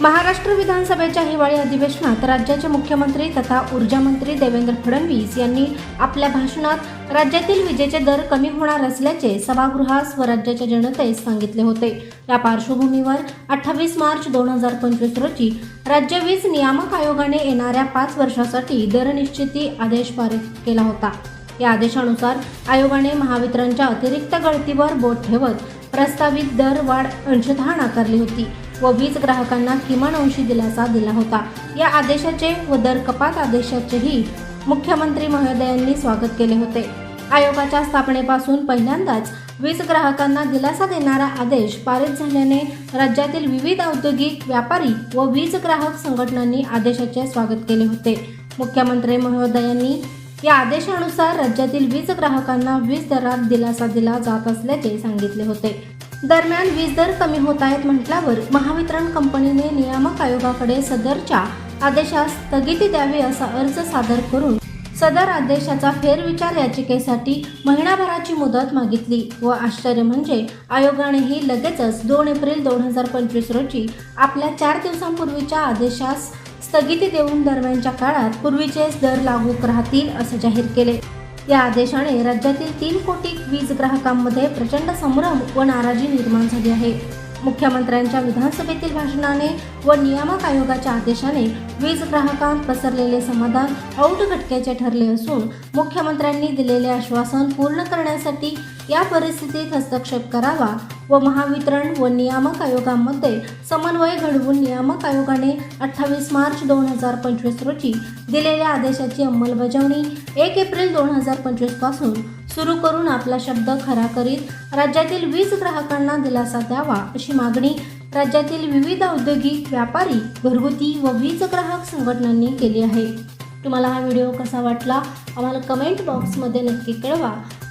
महाराष्ट्र विधानसभेच्या हिवाळी अधिवेशनात राज्याचे मुख्यमंत्री तथा ऊर्जा मंत्री देवेंद्र फडणवीस यांनी आपल्या भाषणात राज्यातील विजेचे दर कमी होणार असल्याचे सभागृहास व राज्याच्या जनतेस सांगितले होते. या पार्श्वभूमीवर अठ्ठावीस मार्च दोन हजार पंचवीस रोजी राज्य वीज नियामक आयोगाने येणाऱ्या पाच वर्षासाठी दर निश्चिती आदेश पारित केला होता. या आदेशानुसार आयोगाने महावितरणच्या अतिरिक्त गळतीवर बोट ठेवत प्रस्तावित दर वाढ अंशतः नाकारली होती. व वीज ग्राहकांना किमान अंशी दिलासा दिला होता. या आदेशाचे व दर कपात आदेशाचेही मुख्यमंत्री महोदयांनी स्वागत केले होते. आयोगाच्या स्थापनेपासून पहिल्यांदाच वीज ग्राहकांना दिलासा देणारा आदेश पारित झाल्याने राज्यातील विविध औद्योगिक व्यापारी व वीज ग्राहक संघटनांनी आदेशाचे स्वागत केले होते. मुख्यमंत्री महोदयांनी या आदेशानुसार राज्यातील वीज ग्राहकांना वीज दरात दिलासा दिला जात असल्याचे सांगितले होते. दरम्यान वीज दर कमी होत आहेत म्हटल्यावर महावितरण कंपनीने नियामक आयोगाकडे सदरच्या आदेशास स्थगिती द्यावी असा अर्ज सादर करून सदर आदेशाचा फेरविचार याचिकेसाठी महिनाभराची मुदत मागितली. व आश्चर्य म्हणजे आयोगानेही लगेचच दोन एप्रिल दोन हजार पंचवीस रोजी आपल्या चार दिवसांपूर्वीच्या आदेशास स्थगिती देऊन दरम्यानच्या काळात पूर्वीचेच दर लागू राहतील असे जाहीर केले. या आदेशाने राज्यातील तीन कोटी वीज ग्राहकांमध्ये प्रचंड संभ्रम व नाराजी निर्माण झाली आहे. मुख्यमंत्र्यांच्या विधानसभेतील भाषणाने व नियामक आयोगाच्या आदेशाने वीज ग्राहकांत पसरलेले समाधान औट घटक्याचे ठरले असून मुख्यमंत्र्यांनी दिलेले आश्वासन पूर्ण करण्यासाठी या परिस्थितीत हस्तक्षेप करावा व महावितरण व नियामक आयोगामध्ये समन्वय घडवून नियामक आयोगाने अठ्ठावीस मार्च दोन हजार पंचवीस रोजी दिलेल्या आदेशाची अंमलबजावणी एक एप्रिल दोन हजार पंचवीसपासून सुरू करून आपला शब्द खरा करीत राज्यातील वीज ग्राहकांना दिलासा द्यावा अशी मागणी राज्यातील विविध औद्योगिक व्यापारी घरगुती व वीज ग्राहक संघटनांनी केली आहे. तुम्हाला हा व्हिडिओ कसा वाटला? आम्हाला कमेंट बॉक्समध्ये नक्की कळवा.